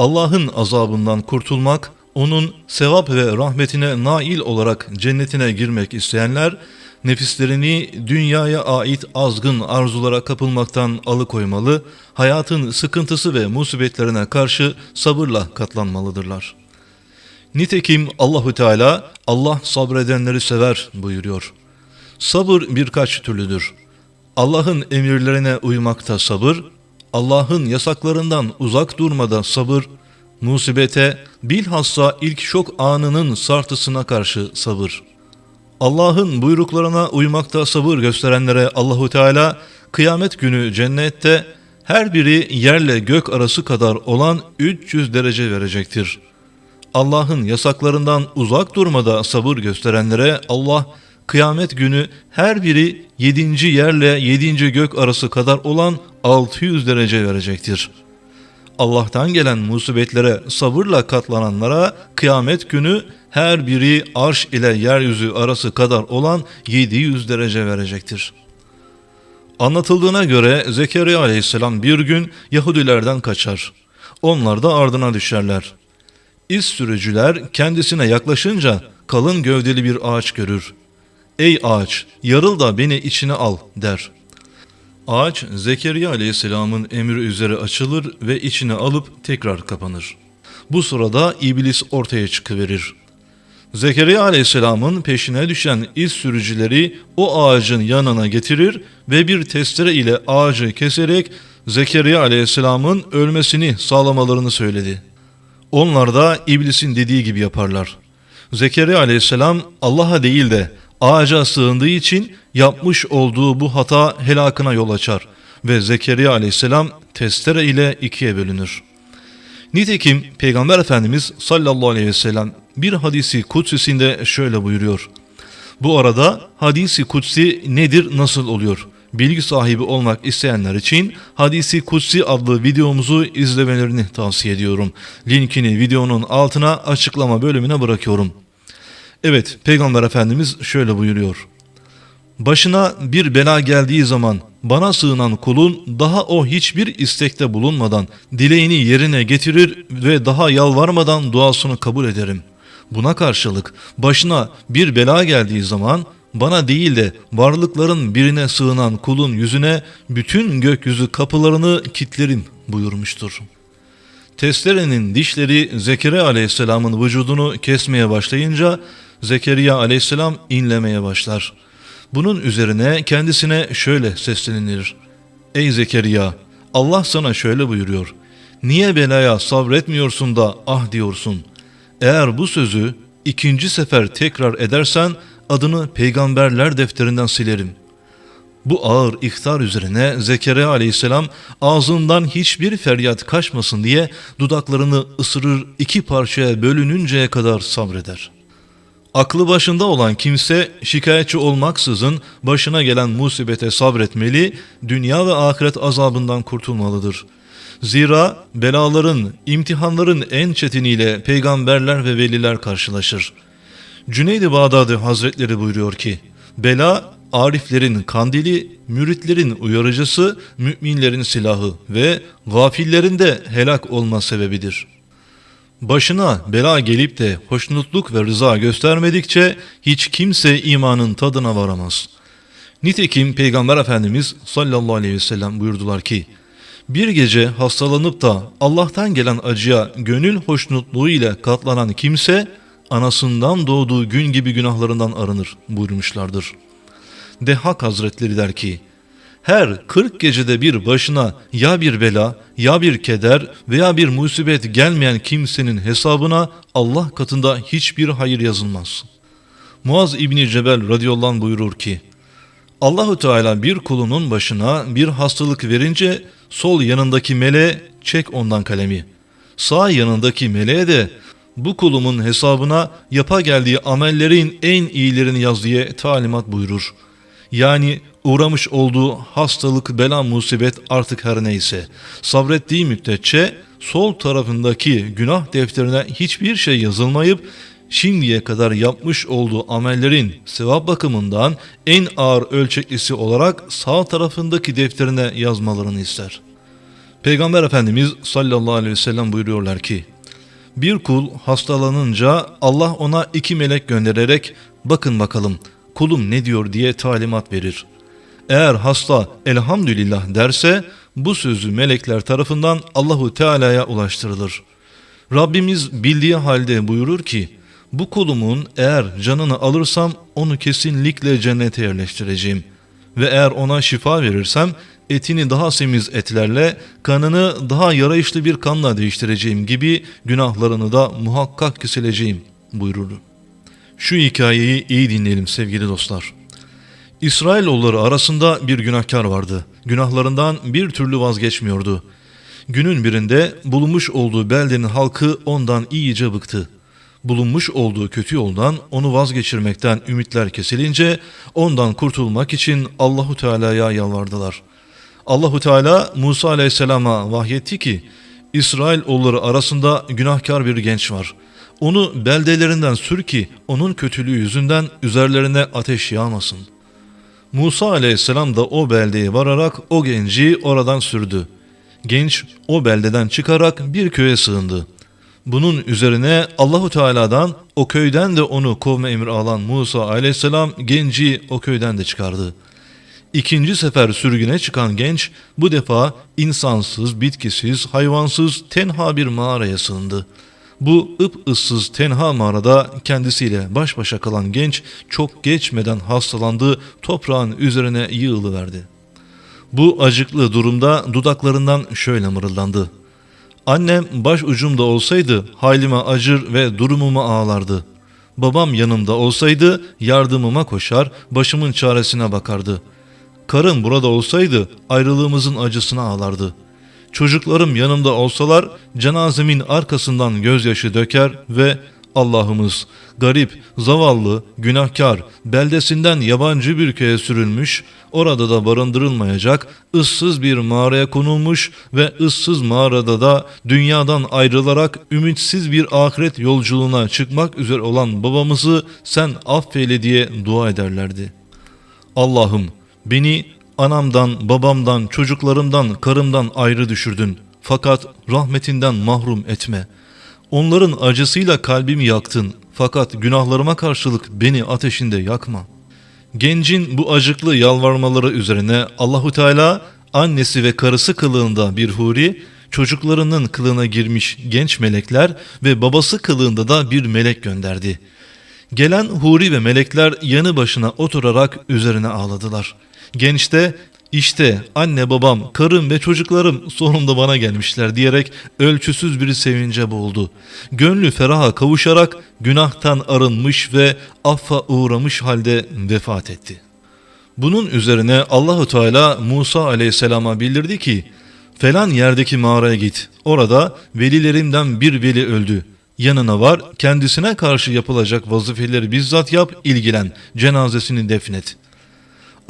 Allah'ın azabından kurtulmak, onun sevap ve rahmetine nail olarak cennetine girmek isteyenler, nefislerini dünyaya ait azgın arzulara kapılmaktan alıkoymalı, hayatın sıkıntısı ve musibetlerine karşı sabırla katlanmalıdırlar. Nitekim Allahu Teala Allah sabredenleri sever buyuruyor. Sabır birkaç türlüdür. Allah'ın emirlerine uymakta sabır, Allah'ın yasaklarından uzak durmada sabır, musibete bilhassa ilk şok anının sartısına karşı sabır. Allah'ın buyruklarına uymakta sabır gösterenlere Allahu Teala kıyamet günü cennette her biri yerle gök arası kadar olan 300 derece verecektir. Allah'ın yasaklarından uzak durmada sabır gösterenlere Allah kıyamet günü her biri yedinci yerle yedinci gök arası kadar olan 600 derece verecektir. Allah'tan gelen musibetlere sabırla katlananlara kıyamet günü her biri arş ile yeryüzü arası kadar olan 700 derece verecektir. Anlatıldığına göre Zekeriya aleyhisselam bir gün Yahudilerden kaçar. Onlar da ardına düşerler. İz sürücüler kendisine yaklaşınca kalın gövdeli bir ağaç görür. Ey ağaç yarıl da beni içine al der. Ağaç Zekeriya aleyhisselamın emri üzere açılır ve içine alıp tekrar kapanır. Bu sırada iblis ortaya çıkıverir. Zekeriya aleyhisselamın peşine düşen iz sürücüleri o ağacın yanına getirir ve bir testere ile ağacı keserek Zekeriya aleyhisselamın ölmesini sağlamalarını söyledi. Onlar da iblisin dediği gibi yaparlar. Zekeriya aleyhisselam Allah'a değil de ağaca sığındığı için yapmış olduğu bu hata helakına yol açar ve Zekeriya aleyhisselam testere ile ikiye bölünür. Nitekim Peygamber Efendimiz sallallahu aleyhi ve sellem bir hadisi kutsisinde şöyle buyuruyor. Bu arada hadisi kutsi nedir nasıl oluyor? Bilgi sahibi olmak isteyenler için Hadisi Kutsi adlı videomuzu izlemelerini tavsiye ediyorum. Linkini videonun altına açıklama bölümüne bırakıyorum. Evet, Peygamber Efendimiz şöyle buyuruyor. Başına bir bela geldiği zaman bana sığınan kulun daha o hiçbir istekte bulunmadan dileğini yerine getirir ve daha yalvarmadan duasını kabul ederim. Buna karşılık başına bir bela geldiği zaman bana değil de varlıkların birine sığınan kulun yüzüne bütün gökyüzü kapılarını kitlerim buyurmuştur. Testerenin dişleri Zekeriya aleyhisselamın vücudunu kesmeye başlayınca Zekeriya aleyhisselam inlemeye başlar. Bunun üzerine kendisine şöyle seslenilir. Ey Zekeriya Allah sana şöyle buyuruyor. Niye belaya sabretmiyorsun da ah diyorsun. Eğer bu sözü ikinci sefer tekrar edersen adını peygamberler defterinden silerim. Bu ağır ihtar üzerine Zekeriya aleyhisselam ağzından hiçbir feryat kaçmasın diye dudaklarını ısırır iki parçaya bölününceye kadar sabreder. Aklı başında olan kimse şikayetçi olmaksızın başına gelen musibete sabretmeli, dünya ve ahiret azabından kurtulmalıdır. Zira belaların, imtihanların en çetiniyle peygamberler ve veliler karşılaşır.'' Cüneyd-i Bağdadi Hazretleri buyuruyor ki, bela ariflerin kandili, müritlerin uyarıcısı, müminlerin silahı ve gafillerin de helak olma sebebidir. Başına bela gelip de hoşnutluk ve rıza göstermedikçe hiç kimse imanın tadına varamaz. Nitekim Peygamber Efendimiz sallallahu aleyhi ve sellem buyurdular ki, bir gece hastalanıp da Allah'tan gelen acıya gönül hoşnutluğu ile katlanan kimse anasından doğduğu gün gibi günahlarından arınır buyurmuşlardır. Dehak Hazretleri der ki, her 40 gecede bir başına ya bir bela, ya bir keder veya bir musibet gelmeyen kimsenin hesabına Allah katında hiçbir hayır yazılmaz. Muaz İbni Cebel radıyallahu anh buyurur ki, Allahu Teala bir kulunun başına bir hastalık verince sol yanındaki meleğe çek ondan kalemi. Sağ yanındaki meleğe de bu kulumun hesabına yapa geldiği amellerin en iyilerini yaz diye talimat buyurur. Yani uğramış olduğu hastalık, bela, musibet artık her neyse sabrettiği müddetçe sol tarafındaki günah defterine hiçbir şey yazılmayıp şimdiye kadar yapmış olduğu amellerin sevap bakımından en ağır ölçeklisi olarak sağ tarafındaki defterine yazmalarını ister. Peygamber Efendimiz sallallahu aleyhi ve sellem buyuruyorlar ki, bir kul hastalanınca Allah ona iki melek göndererek bakın bakalım kulum ne diyor diye talimat verir. Eğer hasta elhamdülillah derse bu sözü melekler tarafından Allahu Teala'ya ulaştırılır. Rabbimiz bildiği halde buyurur ki bu kulumun eğer canını alırsam onu kesinlikle cennete yerleştireceğim ve eğer ona şifa verirsem etini daha semiz etlerle, kanını daha yarayışlı bir kanla değiştireceğim gibi günahlarını da muhakkak kesileceğim buyurur. Şu hikayeyi iyi dinleyelim sevgili dostlar. İsrailoğulları arasında bir günahkar vardı. Günahlarından bir türlü vazgeçmiyordu. Günün birinde bulunmuş olduğu beldenin halkı ondan iyice bıktı. Bulunmuş olduğu kötü yoldan onu vazgeçirmekten ümitler kesilince ondan kurtulmak için Allahu Teala'ya yalvardılar. Allahu Teala Musa Aleyhisselam'a vahyetti ki İsrail oğulları arasında günahkar bir genç var. Onu beldelerinden sür ki onun kötülüğü yüzünden üzerlerine ateş yağmasın. Musa Aleyhisselam da o beldeye vararak o genci oradan sürdü. Genç o beldeden çıkarak bir köye sığındı. Bunun üzerine Allahu Teala'dan o köyden de onu kovma emri alan Musa Aleyhisselam genci o köyden de çıkardı.'' İkinci sefer sürgüne çıkan genç bu defa insansız, bitkisiz, hayvansız tenha bir mağaraya sığındı. Bu ıp ıssız tenha mağarada kendisiyle baş başa kalan genç çok geçmeden hastalandı, toprağın üzerine yığılıverdi. Bu acıklı durumda dudaklarından şöyle mırıldandı. Annem baş ucumda olsaydı halime acır ve durumuma ağlardı. Babam yanımda olsaydı yardımıma koşar, başımın çaresine bakardı.'' Karım burada olsaydı ayrılığımızın acısını ağlardı. Çocuklarım yanımda olsalar cenazemin arkasından gözyaşı döker ve Allah'ımız garip, zavallı, günahkar, beldesinden yabancı bir köye sürülmüş, orada da barındırılmayacak, ıssız bir mağaraya konulmuş ve ıssız mağarada da dünyadan ayrılarak ümitsiz bir ahiret yolculuğuna çıkmak üzere olan babamızı sen affeyle diye dua ederlerdi. Allah'ım Beni anamdan, babamdan, çocuklarımdan, karımdan ayrı düşürdün. Fakat rahmetinden mahrum etme. Onların acısıyla kalbimi yaktın. Fakat günahlarıma karşılık beni ateşinde yakma. Gencin bu acıklı yalvarmaları üzerine Allahu Teala annesi ve karısı kılığında bir huri, çocuklarının kılığına girmiş genç melekler ve babası kılığında da bir melek gönderdi. Gelen huri ve melekler yanı başına oturarak üzerine ağladılar.'' Genç de işte anne babam, karım ve çocuklarım sonunda bana gelmişler diyerek ölçüsüz bir sevince boğuldu. Gönlü feraha kavuşarak günahtan arınmış ve affa uğramış halde vefat etti. Bunun üzerine Allahu Teala Musa aleyhisselama bildirdi ki falan yerdeki mağaraya git. Orada velilerimden bir veli öldü. Yanına var kendisine karşı yapılacak vazifeleri bizzat yap ilgilen cenazesini defnet.''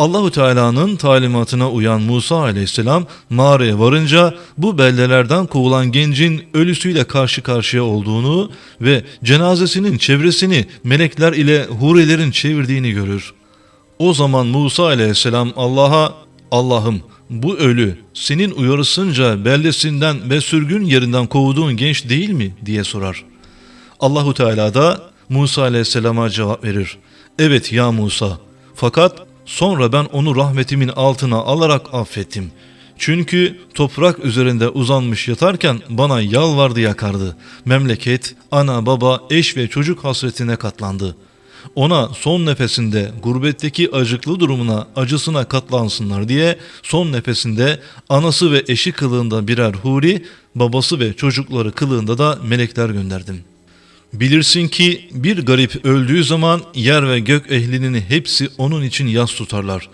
Allahu Teala'nın talimatına uyan Musa aleyhisselam mağaraya varınca bu beldelerden kovulan gencin ölüsüyle karşı karşıya olduğunu ve cenazesinin çevresini melekler ile hurilerin çevirdiğini görür. O zaman Musa aleyhisselam Allah'a Allah'ım bu ölü senin uyarısınca beldesinden ve sürgün yerinden kovduğun genç değil mi diye sorar. Allahu Teala da Musa aleyhisselama cevap verir. Evet ya Musa fakat Sonra ben onu rahmetimin altına alarak affettim. Çünkü toprak üzerinde uzanmış yatarken bana yalvardı yakardı. Memleket, ana baba, eş ve çocuk hasretine katlandı. Ona son nefesinde gurbetteki acıklı durumuna, acısına katlansınlar diye son nefesinde anası ve eşi kılığında birer huri, babası ve çocukları kılığında da melekler gönderdim.'' Bilirsin ki bir garip öldüğü zaman yer ve gök ehlinin hepsi onun için yas tutarlar.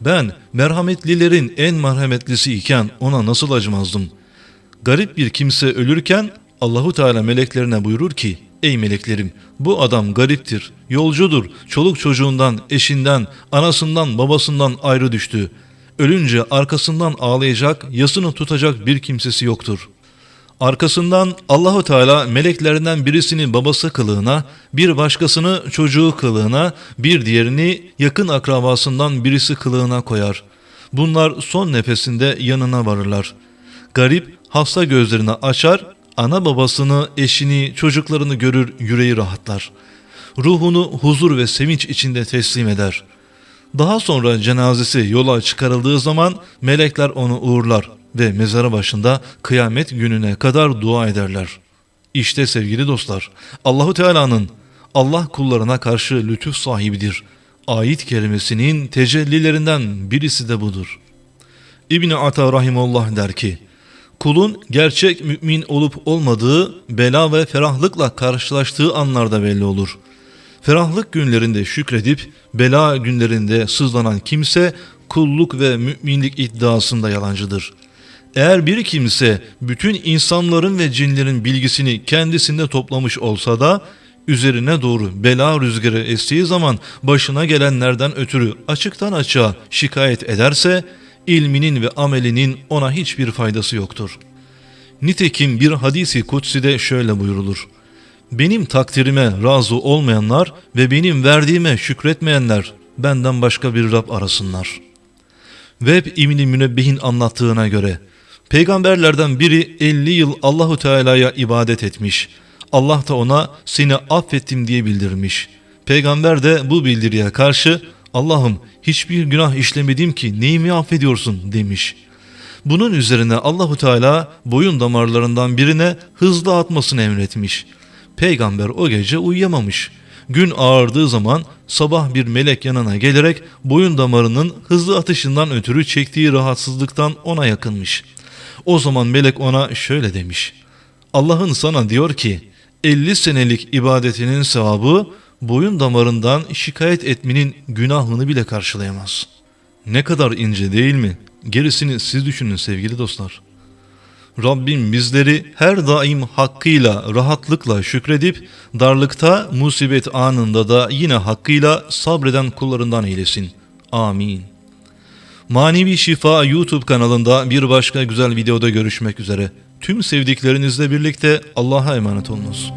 Ben merhametlilerin en merhametlisi iken ona nasıl acımazdım? Garip bir kimse ölürken Allahu Teala meleklerine buyurur ki: Ey meleklerim bu adam gariptir, yolcudur, çoluk çocuğundan, eşinden, anasından, babasından ayrı düştü. Ölünce arkasından ağlayacak, yasını tutacak bir kimsesi yoktur.'' Arkasından Allahu Teala meleklerinden birisini babası kılığına, bir başkasını çocuğu kılığına, bir diğerini yakın akrabasından birisi kılığına koyar. Bunlar son nefesinde yanına varırlar. Garip hasta gözlerini açar, ana babasını, eşini, çocuklarını görür, yüreği rahatlar. Ruhunu huzur ve sevinç içinde teslim eder. Daha sonra cenazesi yola çıkarıldığı zaman melekler onu uğurlar ve mezarı başında kıyamet gününe kadar dua ederler. İşte sevgili dostlar, Allahu Teala'nın Allah kullarına karşı lütuf sahibidir. Ayet kelimesinin tecellilerinden birisi de budur. İbni Ata Rahimullah der ki, Kulun gerçek mümin olup olmadığı bela ve ferahlıkla karşılaştığı anlarda belli olur. Ferahlık günlerinde şükredip bela günlerinde sızlanan kimse kulluk ve müminlik iddiasında yalancıdır. Eğer bir kimse bütün insanların ve cinlerin bilgisini kendisinde toplamış olsa da üzerine doğru bela rüzgarı estiği zaman başına gelenlerden ötürü açıktan açığa şikayet ederse ilminin ve amelinin ona hiçbir faydası yoktur. Nitekim bir hadisi kutside şöyle buyurulur. Benim takdirime razı olmayanlar ve benim verdiğime şükretmeyenler benden başka bir Rab arasınlar. Web İbni Münebbih'in anlattığına göre peygamberlerden biri 50 yıl Allahu Teala'ya ibadet etmiş. Allah da ona seni affettim diye bildirmiş. Peygamber de bu bildiriye karşı Allah'ım hiçbir günah işlemedim ki neyimi affediyorsun demiş. Bunun üzerine Allahu Teala boyun damarlarından birine hızlı atmasını emretmiş. Peygamber o gece uyuyamamış. Gün ağardığı zaman sabah bir melek yanına gelerek boyun damarının hızlı atışından ötürü çektiği rahatsızlıktan ona yakınmış. O zaman melek ona şöyle demiş. Allah'ın sana diyor ki 50 senelik ibadetinin sevabı boyun damarından şikayet etmenin günahını bile karşılayamaz. Ne kadar ince değil mi? Gerisini siz düşünün sevgili dostlar. Rabbim bizleri her daim hakkıyla, rahatlıkla şükredip darlıkta, musibet anında da yine hakkıyla sabreden kullarından eylesin. Amin. Manevi Şifa YouTube kanalında bir başka güzel videoda görüşmek üzere. Tüm sevdiklerinizle birlikte Allah'a emanet olunuz.